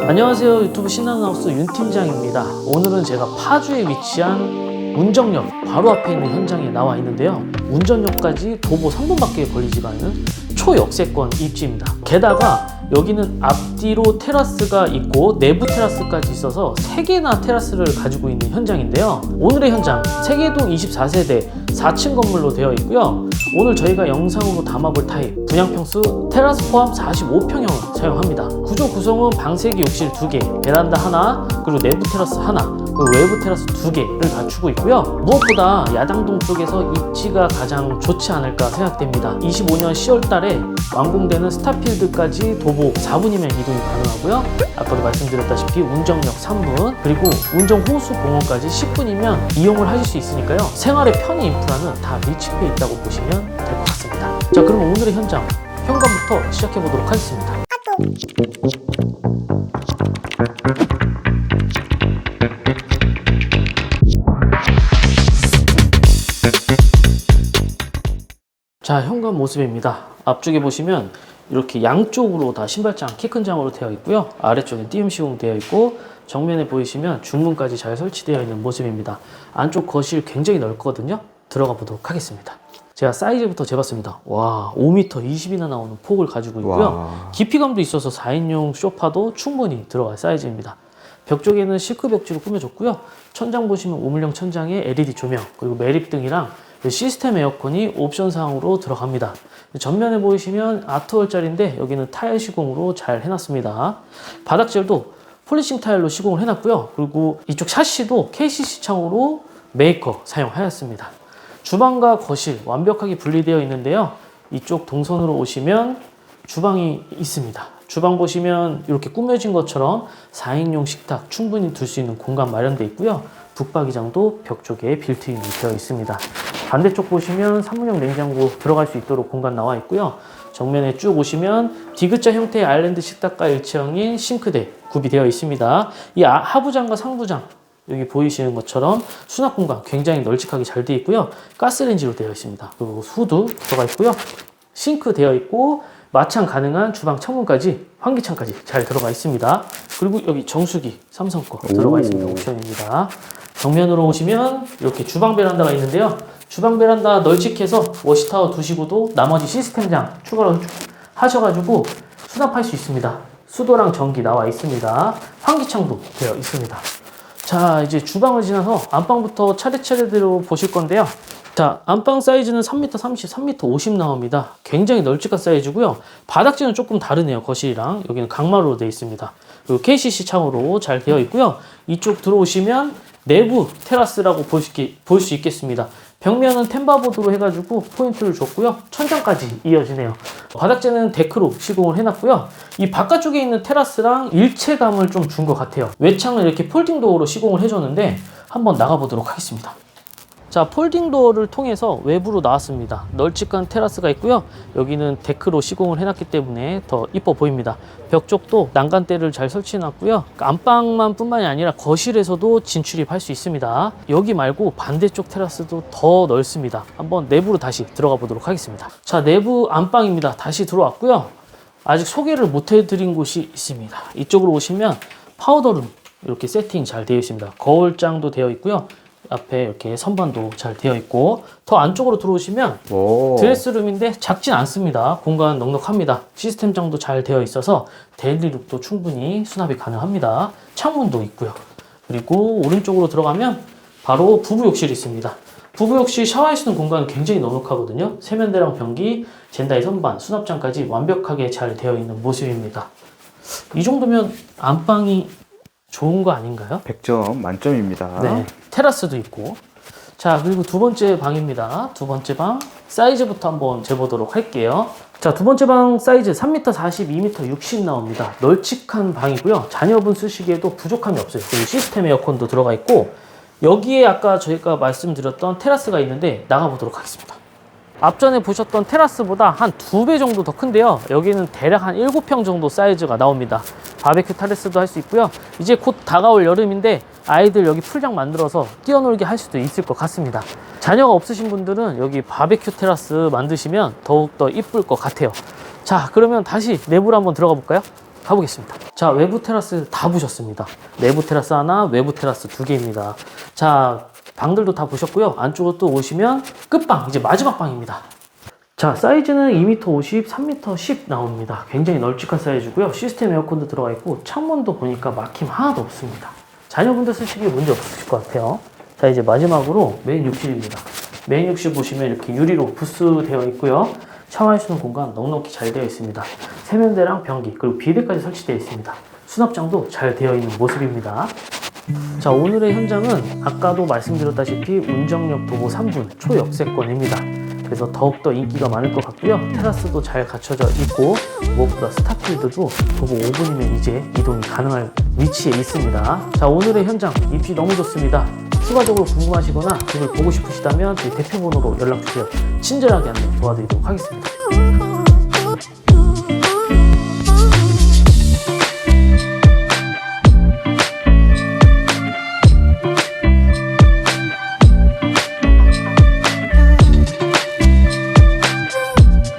안녕하세요 유튜브 신나는 하우스 윤 팀장입니다. 오늘은 제가 파주에 위치한 운정역 바로 앞에 있는 현장에 나와 있는데요. 운전역까지 도보 3분밖에 걸리지가 않은 초역세권 입지입니다. 게다가 여기는 앞뒤로 테라스가 있고 내부 테라스까지 있어서 3개나 테라스를 가지고 있는 현장인데요. 오늘의 현장 세계동 24세대 4층 건물로 되어 있고요 오늘 저희가 영상으로 담아볼 타입 분양평수 테라스 포함 45평형을 사용합니다. 구조 구성은 방 3개 욕실 2개 베란다 하나 그리고 내부 테라스 하나 그리고 외부 테라스 2개를 갖추고 있고요. 무엇보다 야당동 쪽에서 입지가 가장 좋지 않을까 생각됩니다. 25년 10월 달에 완공되는 스타필드까지 도보 4분이면 이동이 가능하고요 아까도 말씀드렸다시피 운정역 3분 그리고 운정 호수 공원까지 10분이면 이용을 하실 수 있으니까요. 생활의 편의 인프라는 다 밀집해 있다고 보시면 될 것 같습니다. 자 그럼 오늘의 현장 현관부터 시작해 보도록 하겠습니다. 자 현관 모습입니다. 앞쪽에 보시면 이렇게 양쪽으로 다 신발장 키 큰 장으로 되어 있고요. 아래쪽에 띄움 시공 되어 있고 정면에 보이시면 중문까지 잘 설치되어 있는 모습입니다. 안쪽 거실 굉장히 넓거든요. 들어가 보도록 하겠습니다. 제가 사이즈부터 재봤습니다. 와 5m 20이나 나오는 폭을 가지고 있고요. 와. 깊이감도 있어서 4인용 소파도 충분히 들어갈 사이즈입니다. 벽 쪽에는 시크 벽지로 꾸며줬고요. 천장 보시면 우물형 천장에 LED 조명 그리고 매립등이랑 그 시스템 에어컨이 옵션 사항으로 들어갑니다. 전면에 보이시면 아트월 자리인데 여기는 타일 시공으로 잘 해놨습니다. 바닥젤도 폴리싱 타일로 시공을 해놨고요. 그리고 이쪽 샤시도 KCC 창으로 메이커 사용하였습니다. 주방과 거실 완벽하게 분리되어 있는데요. 이쪽 동선으로 오시면 주방이 있습니다. 주방 보시면 이렇게 꾸며진 것처럼 4인용 식탁 충분히 둘 수 있는 공간 마련되어 있고요. 북박이장도 벽 쪽에 빌트인이 되어 있습니다. 반대쪽 보시면 산문형 냉장고 들어갈 수 있도록 공간 나와 있고요. 정면에 쭉 오시면 디귿자 형태의 아일랜드 식탁과 일체형인 싱크대 구비되어 있습니다. 이 아- 하부장과 상부장 여기 보이시는 것처럼 수납 공간 굉장히 널찍하게 잘 되어 있고요. 가스레인지로 되어 있습니다. 그리고 후드 들어가 있고요. 싱크 되어 있고 마찬 가능한 주방 창문까지 환기창까지 잘 들어가 있습니다. 그리고 여기 정수기 삼성 거 들어가 오. 있습니다. 옵션입니다. 정면으로 오시면 이렇게 주방 베란다가 있는데요. 주방 베란다 널찍해서 워시타워 두시고도 나머지 시스템장 추가로 하셔가지고 수납할 수 있습니다. 수도랑 전기 나와 있습니다. 환기창도 되어 있습니다. 자, 이제 주방을 지나서 안방부터 차례차례대로 보실 건데요. 자, 안방 사이즈는 3m 30, 3m 50 나옵니다. 굉장히 널찍한 사이즈고요. 바닥재는 조금 다르네요. 거실이랑. 여기는 강마루로 되어 있습니다. 그리고 KCC 창으로 잘 되어 있고요. 이쪽 들어오시면 내부 테라스라고 볼 수 있겠습니다. 벽면은 템바보드로 해가지고 포인트를 줬고요. 천장까지 이어지네요. 바닥재는 데크로 시공을 해놨고요. 이 바깥쪽에 있는 테라스랑 일체감을 좀 준 것 같아요. 외창을 이렇게 폴딩 도어로 시공을 해줬는데 한번 나가보도록 하겠습니다. 자, 폴딩 도어를 통해서 외부로 나왔습니다. 널찍한 테라스가 있고요. 여기는 데크로 시공을 해놨기 때문에 더 이뻐 보입니다. 벽 쪽도 난간대를 잘 설치해놨고요. 안방만 뿐만이 아니라 거실에서도 진출입할 수 있습니다. 여기 말고 반대쪽 테라스도 더 넓습니다. 한번 내부로 다시 들어가 보도록 하겠습니다. 자, 내부 안방입니다. 다시 들어왔고요. 아직 소개를 못 해드린 곳이 있습니다. 이쪽으로 오시면 파우더룸 이렇게 세팅 잘 되어 있습니다. 거울장도 되어 있고요. 앞에 이렇게 선반도 잘 되어 있고 더 안쪽으로 들어오시면 오. 드레스룸인데 작진 않습니다. 공간 넉넉합니다. 시스템장도 잘 되어 있어서 데일리룩도 충분히 수납이 가능합니다. 창문도 있고요. 그리고 오른쪽으로 들어가면 바로 부부 욕실이 있습니다. 부부 욕실 샤워할 수 있는 공간은 굉장히 넉넉하거든요. 세면대랑 변기, 젠다이 선반, 수납장까지 완벽하게 잘 되어 있는 모습입니다. 이 정도면 안방이 좋은 거 아닌가요? 100점 만점입니다. 네. 테라스도 있고. 자, 그리고 두 번째 방입니다. 두 번째 방 사이즈부터 한번 재보도록 할게요. 자, 두 번째 방 사이즈 3m 40, 2m 60 나옵니다. 널찍한 방이고요. 자녀분 쓰시기에도 부족함이 없어요. 그리고 시스템 에어컨도 들어가 있고 여기에 아까 저희가 말씀드렸던 테라스가 있는데 나가보도록 하겠습니다. 앞전에 보셨던 테라스보다 한 두 배 정도 더 큰데요. 여기는 대략 한 7평 정도 사이즈가 나옵니다. 바베큐 테라스도 할 수 있고요. 이제 곧 다가올 여름인데 아이들 여기 풀장 만들어서 뛰어놀게 할 수도 있을 것 같습니다. 자녀가 없으신 분들은 여기 바베큐 테라스 만드시면 더욱더 이쁠 것 같아요. 자, 그러면 다시 내부로 한번 들어가 볼까요? 가보겠습니다. 자, 외부 테라스 다 보셨습니다. 내부 테라스 하나, 외부 테라스 두 개입니다. 자, 방들도 다 보셨고요. 안쪽으로 또 오시면 끝방, 이제 마지막 방입니다. 자, 사이즈는 2m 50, 3m 10 나옵니다. 굉장히 널찍한 사이즈고요. 시스템 에어컨도 들어가 있고 창문도 보니까 막힘 하나도 없습니다. 자녀분들 쓰시기에 문제 없으실 것 같아요. 자, 이제 마지막으로 메인 욕실입니다. 메인 욕실 보시면 이렇게 유리로 부스되어 있고요. 샤워할 수 있는 공간 넉넉히 잘 되어 있습니다. 세면대랑 변기 그리고 비데까지 설치되어 있습니다. 수납장도 잘 되어 있는 모습입니다. 자 오늘의 현장은 아까도 말씀드렸다시피 운정역 도보 3분 초역세권입니다. 그래서 더욱더 인기가 많을 것 같고요. 테라스도 잘 갖춰져 있고 무엇보다 스타필드도 도보 5분이면 이제 이동이 가능할 위치에 있습니다. 자 오늘의 현장 입지 너무 좋습니다. 추가적으로 궁금하시거나 집을 보고 싶으시다면 저희 대표번호로 연락 주세요. 친절하게 안내 도와드리도록 하겠습니다.